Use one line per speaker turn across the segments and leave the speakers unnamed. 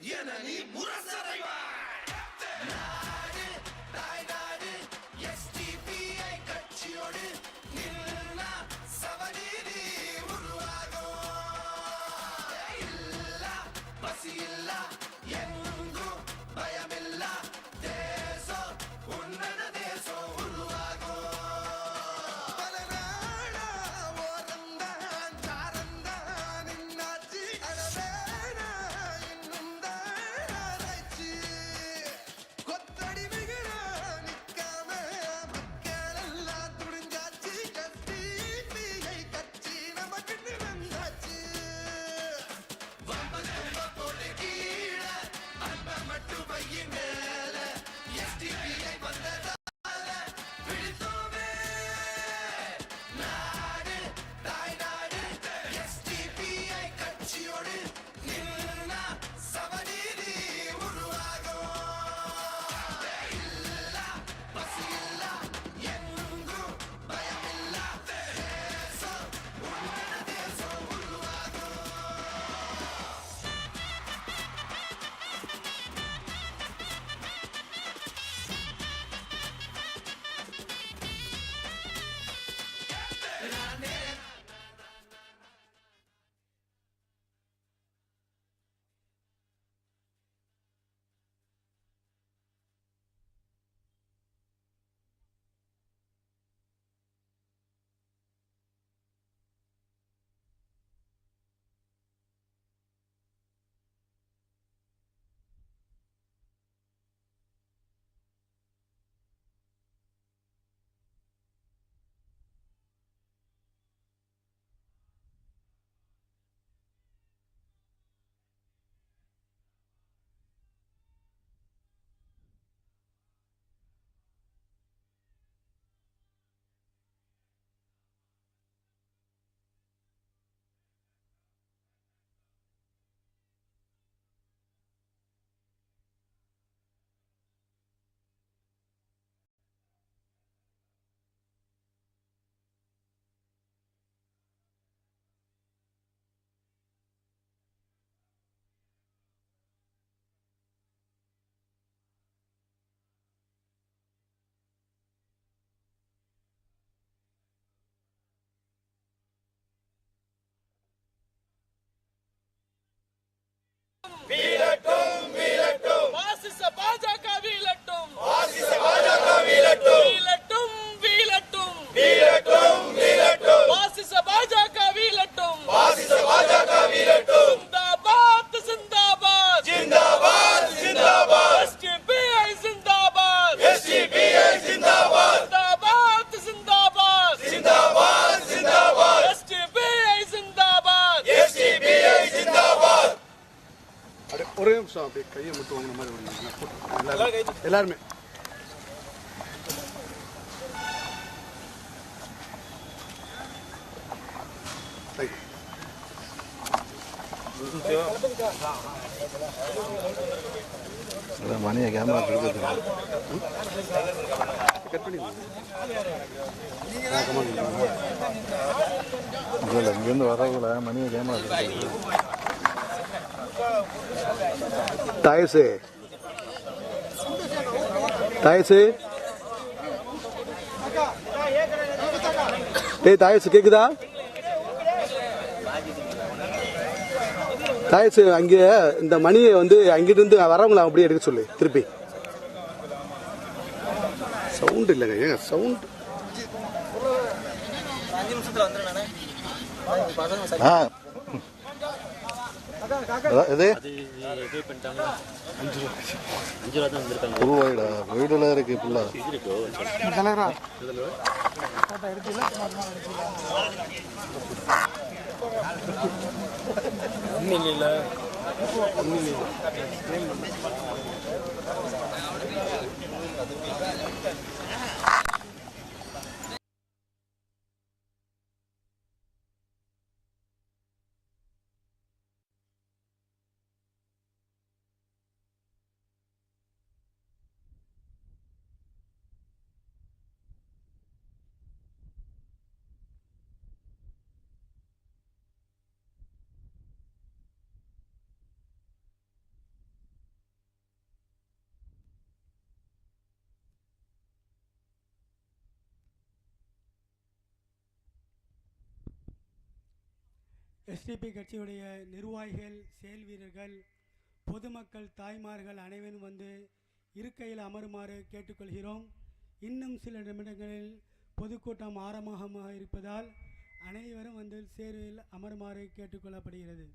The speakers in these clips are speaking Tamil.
柳村さらい。は எல்லாருமே.
மணியை கேமரா
கட் பண்ணி
இல்லை இங்கேருந்து வரவுல மணியை கேமரா டாய்ஸு
தயசு. டேய் தயசு கேக்குதா? தயசு அங்கே இந்த மணியை வந்து அங்கிட்டு இருந்து வரவங்களை அப்படியே எடுக்க சொல்லு. திருப்பி. சவுண்ட் இல்லைங்க. ஏங்க சவுண்ட்
அஞ்சு நிமிஷத்துல வந்துடுறேன் ஆ. எது ஒரு வயடா வயடெல்லாம் இருக்கு ஃபுல்லா தலைவரா இல்ல இல்ல
எஸ்டிபி கட்சியுடைய நிர்வாகிகள் செயல் வீரர்கள் பொதுமக்கள் தாய்மார்கள் அனைவரும் வந்து இருக்கையில் அமருமாறு கேட்டுக்கொள்கிறோம். இன்னும் சில நிமிடங்களில் பொதுக்கூட்டம் ஆரம்பமாக இருப்பதால் அனைவரும் வந்து சேர்வில் அமருமாறு கேட்டுக்கொள்ளப்படுகிறது.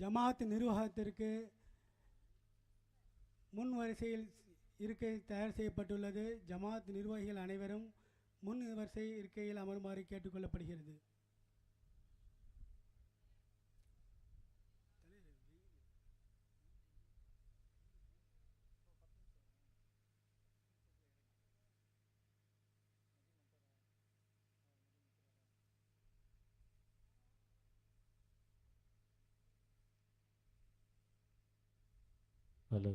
ஜமாத் நிர்வாகத்திற்கு முன் வரிசையில் இருக்கை தயார் செய்யப்பட்டுள்ளது. ஜமாத் நிர்வாகிகள் அனைவரும் முன் வரிசை இருக்கையில் அமருமாறு கேட்டுக்கொள்ளப்படுகிறது.
Hello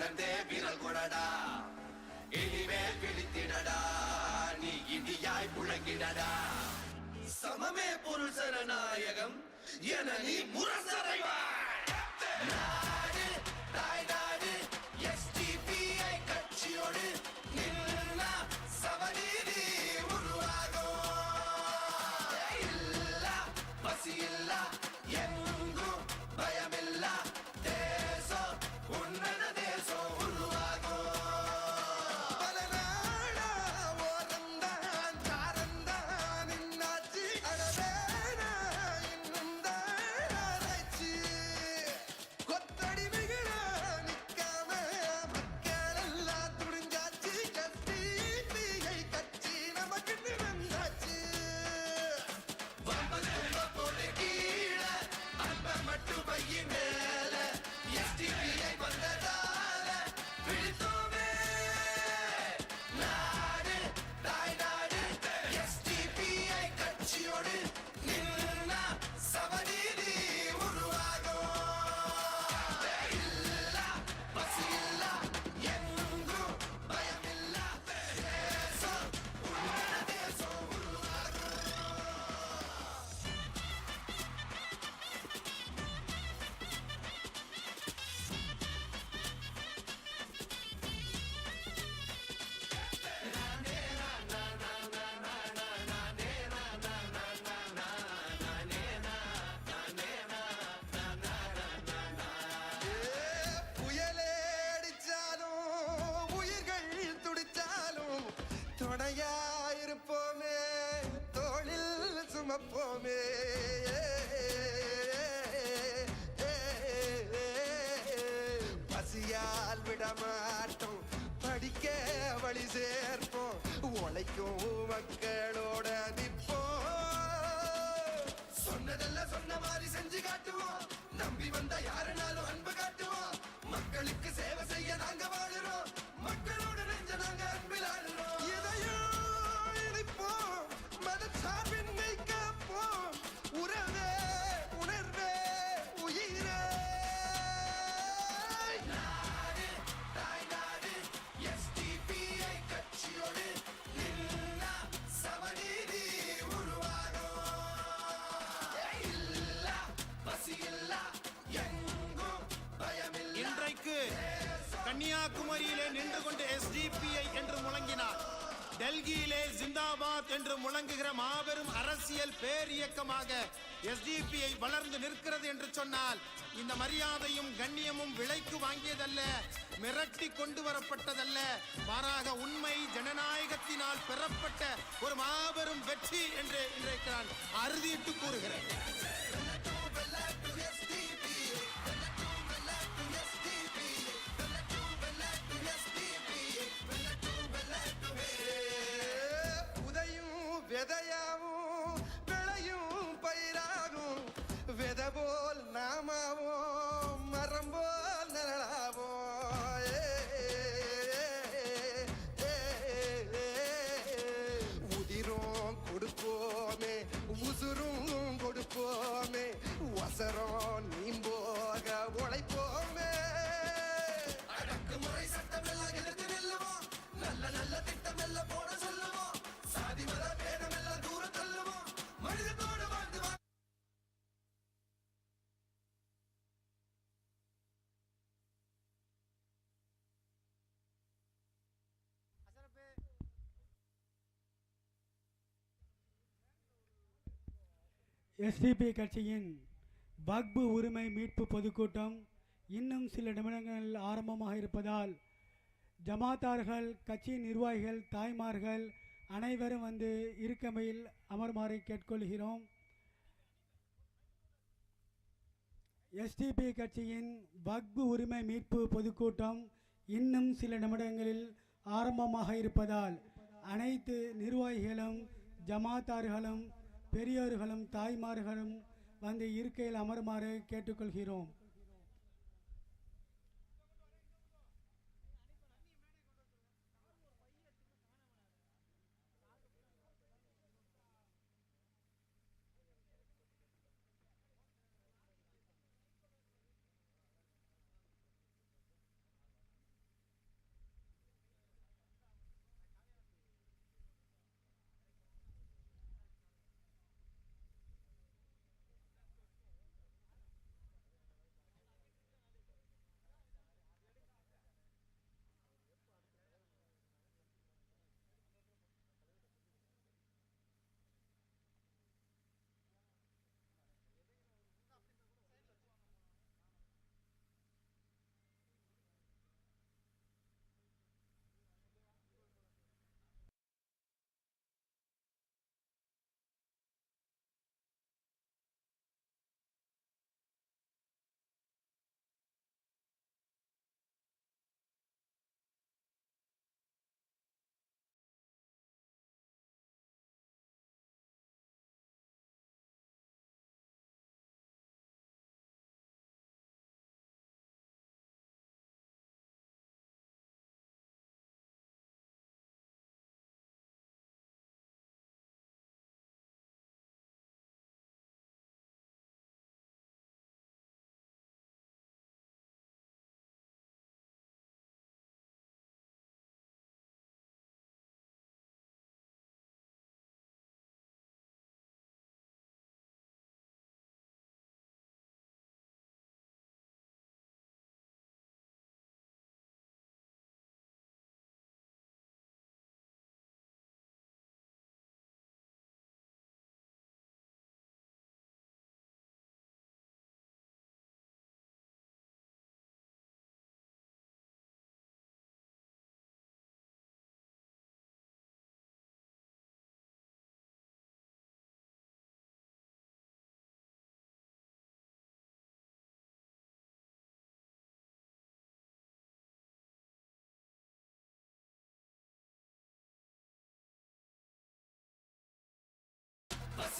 உணர்ந்தே விரல் கொடடா. இனிமேல் விழித்திடடா நீ இடியாய் புழங்கிடடா சமமே பொருள் சரநாயகம் என நீ முரசறைவாய் சுமப்போமே பசியால் விடமாட்டோம் படிக்க வழி சேர்ப்போம். உழைக்கும் மக்கள்.
கன்னியாகுமரியிலே நின்று கொண்டு எஸ்டிபிஐ என்று முழங்கினார். டெல்லியிலே ஜிந்தாபாத் என்று முழங்குகிற மாபெரும் அரசியல் பேர் இயக்கமாக எஸ்டிபிஐ வளர்ந்து நிற்கிறது என்று சொன்னால் இந்த மரியாதையும் கண்ணியமும் விலைக்கு வாங்கியதல்ல மிரட்டி கொண்டு வரப்பட்டதல்ல. மாறாக உண்மை ஜனநாயகத்தினால் பெறப்பட்ட ஒரு மாபெரும் வெற்றி என்று இன்றைக்கு நான் அறுதியிட்டு கூறுகிறேன்.
Quédate.
எஸ்டிபி கட்சியின் வக்பு உரிமை மீட்பு பொதுக்கூட்டம் இன்னும் சில நிமிடங்களில் ஆரம்பமாக இருப்பதால் ஜமாத்தார்கள் கட்சி நிர்வாகிகள் தாய்மார்கள் அனைவரும் வந்து இருக்கமையில் அமருமாறு கேட்கொள்கிறோம். எஸ்டிபி கட்சியின் வக்பு உரிமை மீட்பு பொதுக்கூட்டம் இன்னும் சில நிமிடங்களில் ஆரம்பமாக இருப்பதால் அனைத்து நிர்வாகிகளும் ஜமாத்தார்களும் பெரியோர்களும் தாய்மார்களும் வந்து இருக்கையில் அமருமாறு கேட்டுக்கொள்கிறோம்.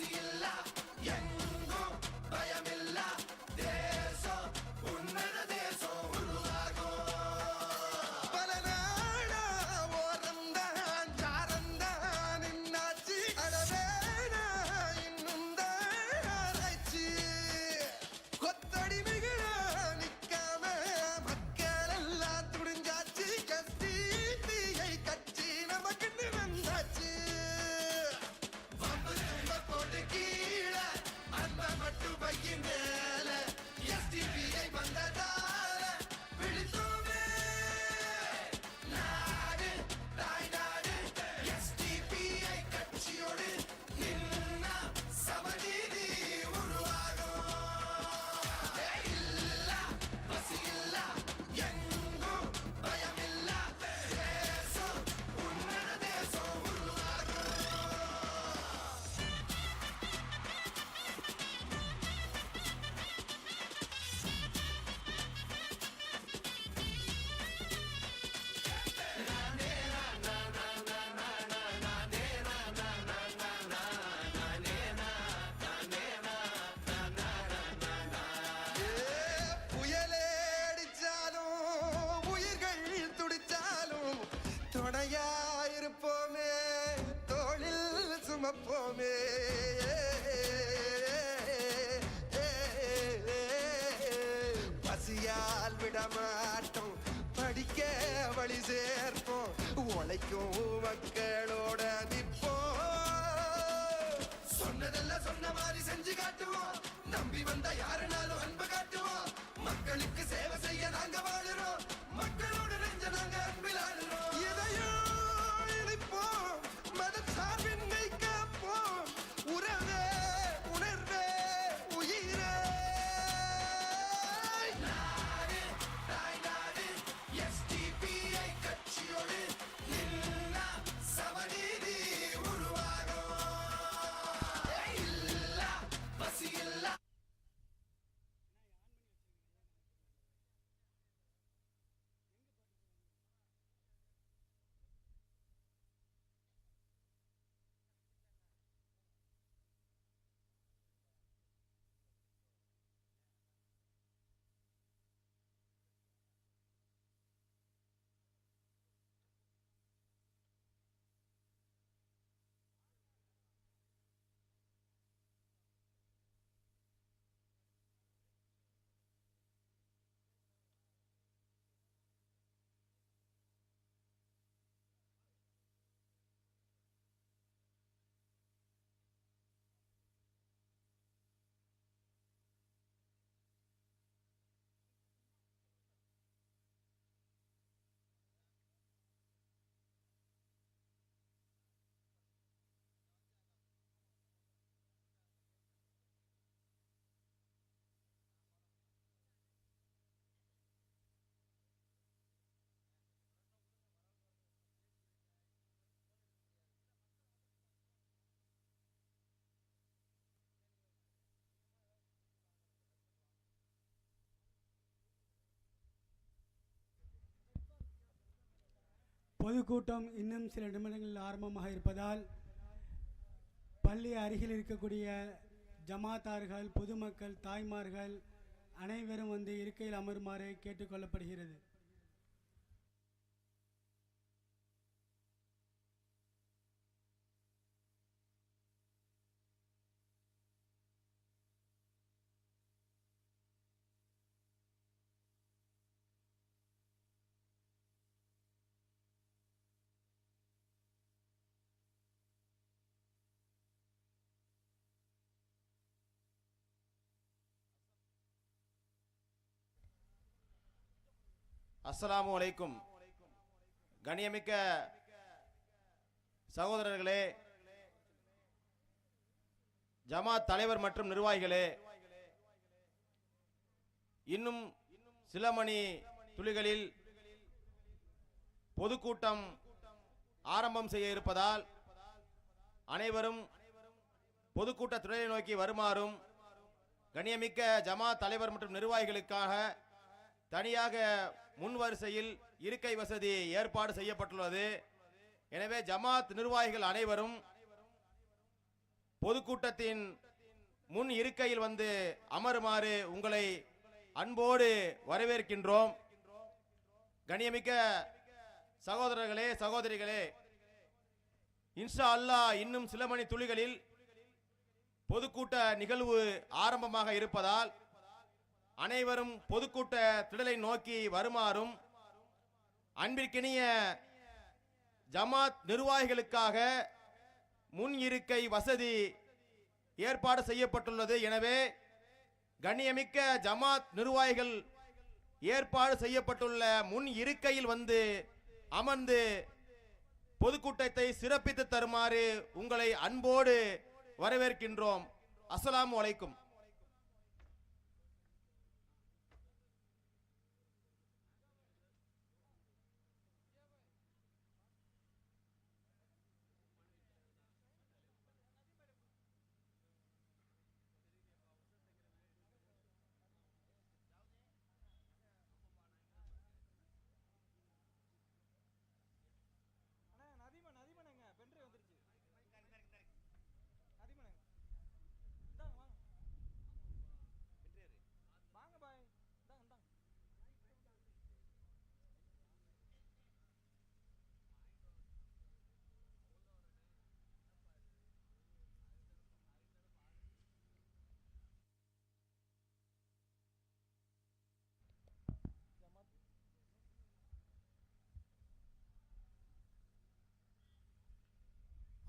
see you lot. Yeah. சொன்னதெல்லாம் சொன்ன மாதிரி செஞ்சு காட்டுவோம். நம்பி வந்த யாருனாலும் அன்பு காட்டுவோம். மக்களுக்கு சேவை செய்ய நாங்க வாழுறோம். மக்களோட நெஞ்ச நாங்க அன்பில் ஆடுறோம் எதையும் இணைப்போம் மதச்சார்பின்மை காப்போம்
பொதுக்கூட்டம் இன்னும் சில நிமிடங்களில் ஆரம்பமாக இருப்பதால் பள்ளி அருகில் இருக்கக்கூடிய ஜமாத்தார்கள் பொதுமக்கள் தாய்மார்கள் அனைவரும் வந்து இருக்கையில் அமருமாறு கேட்டுக்கொள்ளப்படுகிறது
அஸ்ஸலாமு அலைக்கும். கணியமிக்க சகோதரர்களே ஜமாத் தலைவர் மற்றும் நிர்வாகிகளே இன்னும் சில மணி துளிகளில் பொதுக்கூட்டம் ஆரம்பம் செய்ய இருப்பதால் அனைவரும் பொதுக்கூட்ட துறையை நோக்கி வருமாறும் கணியமிக்க ஜமாத் தலைவர் மற்றும் நிர்வாகிகளுக்காக தனியாக முன் வரிசையில் இருக்கை வசதி ஏற்பாடு செய்யப்பட்டுள்ளது. எனவே ஜமாத் நிர்வாகிகள் அனைவரும் பொதுக்கூட்டத்தின் முன் இருக்கையில் வந்து அமருமாறு உங்களை அன்போடு வரவேற்கின்றோம். கணியமிக்க சகோதரர்களே சகோதரிகளே இன்ஷா அல்லாஹ் இன்னும் சில மணி துளிகளில் பொதுக்கூட்ட நிகழ்வு ஆரம்பமாக இருப்பதால் அனைவரும் பொதுக்கூட்ட திடலை நோக்கி வருமாறும் அன்பிற்கினிய ஜமாத் நிர்வாகிகளுக்காக முன் இருக்கை வசதி ஏற்பாடு செய்யப்பட்டுள்ளது. எனவே கண்ணியமிக்க ஜமாத் நிர்வாகிகள் ஏற்பாடு செய்யப்பட்டுள்ள முன் இருக்கையில் வந்து அமர்ந்து பொதுக்கூட்டத்தை சிறப்பித்து தருமாறு உங்களை அன்போடு வரவேற்கின்றோம். அஸ்லாம் வலைக்கும்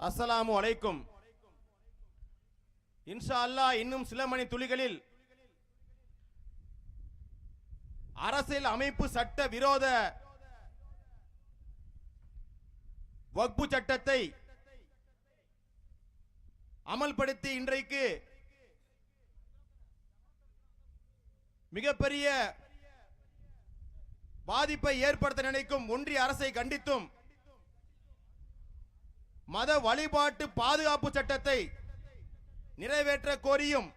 அஸ்ஸலாமு அலைக்கும். இன்ஷா அல்லாஹ் இன்னும் சில மணி துளிகளில் அரசியல் அமைப்பு சட்ட விரோத வக்பு சட்டத்தை அமல்படுத்தி இன்றைக்கு மிகப்பெரிய பாதிப்பை ஏற்படுத்த நினைக்கும் ஒன்றிய அரசை கண்டித்தும் மத வழிபாட்டு பாதுகாப்பு சட்டத்தை நிறைவேற்ற கோரியும்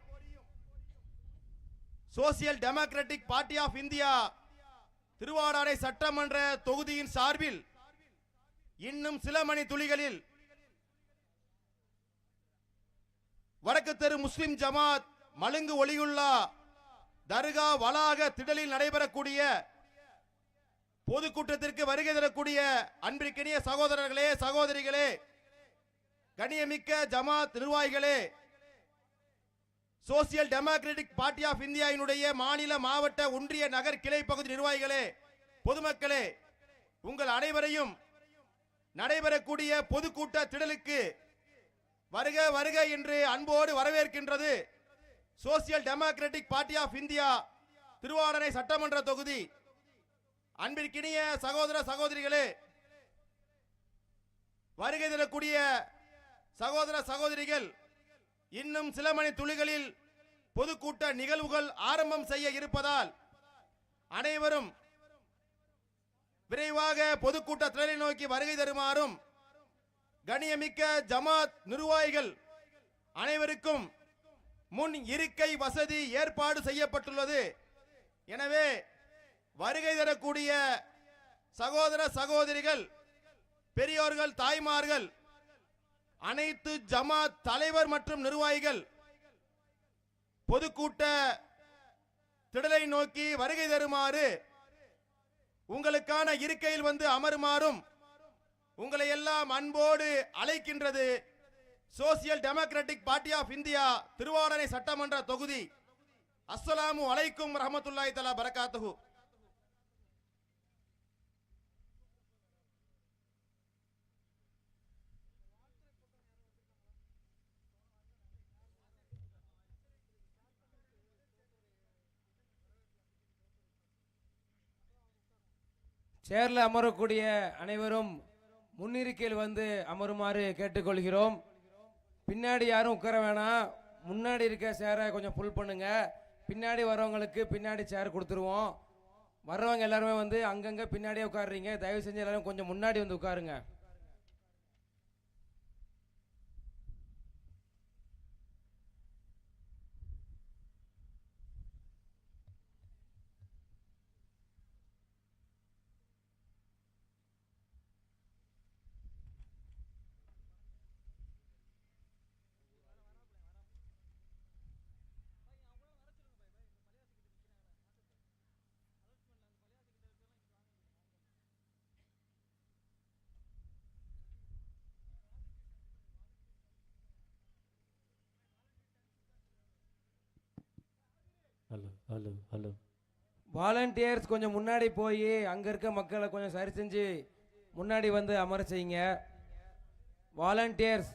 social democratic party of India Tiruvadanai சட்டமன்ற தொகுதியின் சார்பில் இன்னும் சில மணி துளிகளில் வடக்கு தெரு முஸ்லிம் ஜமாத் மலுங்கு ஒளியுல்லா தர்கா வளாக திடலில் நடைபெறக்கூடிய பொதுக்கூட்டத்திற்கு வருகை தரக்கூடிய அன்பிற்கினிய சகோதரர்களே சகோதரிகளே கணியமிக்க ஜமாத் நிர்வாகிகளே சோசியல் டெமோக்ராட்டிக் பார்ட்டி ஆஃப் இந்தியாவினுடைய மாநில மாவட்ட ஒன்றிய நகர் கிளை பகுதி நிர்வாகிகளே பொதுமக்களே உங்கள் அனைவரையும் நடைபெறக்கூடிய பொதுக்கூட்ட திடலுக்கு வருக வருக என்று அன்போடு வரவேற்கின்றது social democratic party of India Tiruvadanai சட்டமன்ற தொகுதி. அன்பிற்கினிய சகோதர சகோதரிகளே வருகை தரக்கூடிய சகோதர சகோதரிகள் இன்னும் சில மணி துளிகளில் பொதுக்கூட்ட நிகழ்வுகள் ஆரம்பம் செய்ய இருப்பதால் அனைவரும் விரைவாக பொதுக்கூட்ட திரளை நோக்கி வருகை தருமாறும் கணியமிக்க ஜமாத் நிர்வாகிகள் அனைவருக்கும் முன் இருக்கை வசதி ஏற்பாடு செய்யப்பட்டுள்ளது. எனவே வருகை தரக்கூடிய சகோதர சகோதரிகள் பெரியோர்கள் தாய்மார்கள் அனைத்து ஜமாத் தலைவர் மற்றும் நிர்வாகிகள் பொதுக்கூட்ட திடலை நோக்கி வருகை தருமாறு உங்களுக்கான இருக்கையில் வந்து அமருமாறும் உங்களை எல்லாம் அன்போடு அழைக்கின்றது social democratic party of India Tiruvadanai சட்டமன்ற தொகுதி. அஸ்ஸலாமு அலைக்கும் ரஹமத்துல்லாய் தலா பரகாத்துஹூ.
சேர்ல அமரக்கூடிய அனைவரும் முன்னிருக்கையில் வந்து அமருமாறு கேட்டுக்கொள்கிறோம். பின்னாடி யாரும் உட்கார வேணாம் முன்னாடி இருக்க சேரை கொஞ்சம் புல் பண்ணுங்க. பின்னாடி வரவங்களுக்கு பின்னாடி சேர் கொடுத்துருவோம். வர்றவங்க எல்லாருமே வந்து அங்கங்கே பின்னாடியே உட்காருறீங்க. தயவு செஞ்சு எல்லாரும் கொஞ்சம் முன்னாடி வந்து உட்காருங்க.
ஹலோ ஹலோ ஹலோ
வாலண்டியர்ஸ் கொஞ்சம் முன்னாடி போய் அங்கே இருக்க மக்களை கொஞ்சம் சரி செஞ்சு முன்னாடி வந்து அமர செய்யுங்க. வாலண்டியர்ஸ்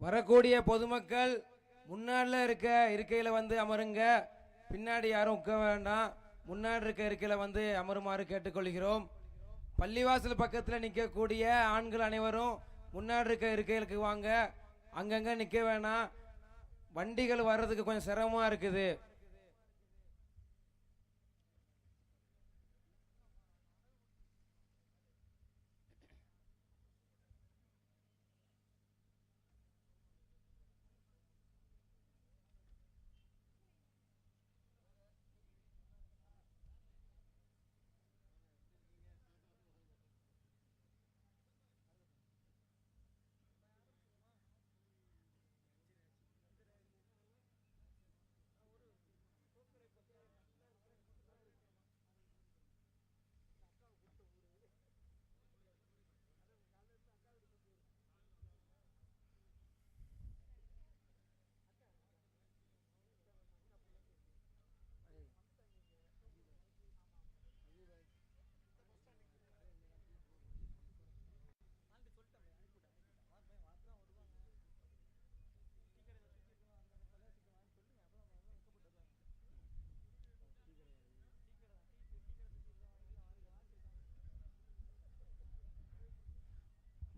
வரக்கூடிய பொதுமக்கள் முன்னாடில இருக்க இருக்கையில் வந்து அமருங்க. பின்னாடி யாரும் உட்க வேண்டாம். முன்னாடி இருக்க இருக்கையில் வந்து அமருமாறு கேட்டுக்கொள்கிறோம். பள்ளிவாசல் பக்கத்தில் நிற்கக்கூடிய ஆண்கள் அனைவரும் முன்னாடி இருக்க இருக்கைகளுக்கு வாங்க. அங்கங்கே நிற்க வேணாம். வண்டிகள் வர்றதுக்கு கொஞ்சம் சிரமமாக இருக்குது.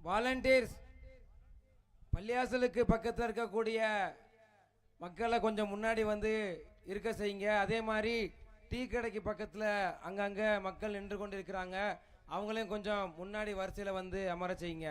வாலண்டியர்ஸ் பள்ளியாசலுக்கு பக்கத்தில் இருக்கக்கூடிய மக்களை கொஞ்சம் முன்னாடி வந்து இருக்க செய்யுங்க. அதே மாதிரி டீ கடைக்கு பக்கத்தில் அங்கங்கே மக்கள் நின்று கொண்டு இருக்கிறாங்க அவங்களையும் கொஞ்சம் முன்னாடி வரிசையில் வந்து அமர செய்யுங்க.